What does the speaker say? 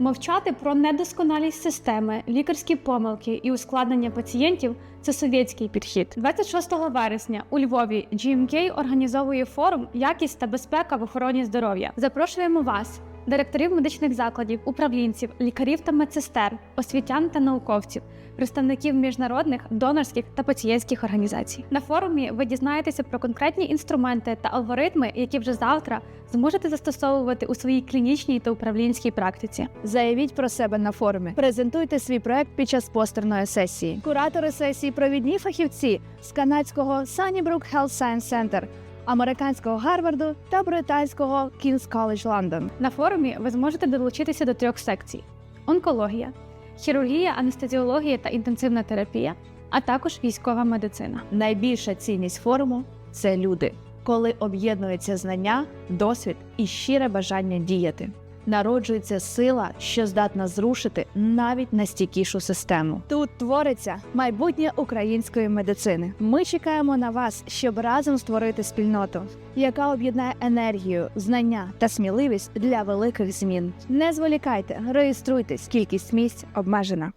Мовчати про недосконалість системи, лікарські помилки і ускладнення пацієнтів це совєтський підхід. 26 вересня у Львові GMK організовує форум Якість та безпека в охороні здоров'я. Запрошуємо вас, директорів медичних закладів, управлінців, лікарів та медсестер, освітян та науковців, представників міжнародних, донорських та пацієнтських організацій. На форумі ви дізнаєтеся про конкретні інструменти та алгоритми, які вже завтра зможете застосовувати у своїй клінічній та управлінській практиці. Заявіть про себе на форумі. Презентуйте свій проект під час постерної сесії. Куратори сесії провідні фахівці з канадського Sunnybrook Health Science Center, американського Гарварду та британського King's College London. На форумі ви зможете долучитися до трьох секцій: онкологія, хірургія, анестезіологія та інтенсивна терапія, а також військова медицина. Найбільша цінність форуму це люди, коли об'єднуються знання, досвід і щире бажання діяти. Народжується сила, що здатна зрушити навіть найстійкішу систему. Тут твориться майбутнє української медицини. Ми чекаємо на вас, щоб разом створити спільноту, яка об'єднає енергію, знання та сміливість для великих змін. Не зволікайте, реєструйтесь, кількість місць обмежена.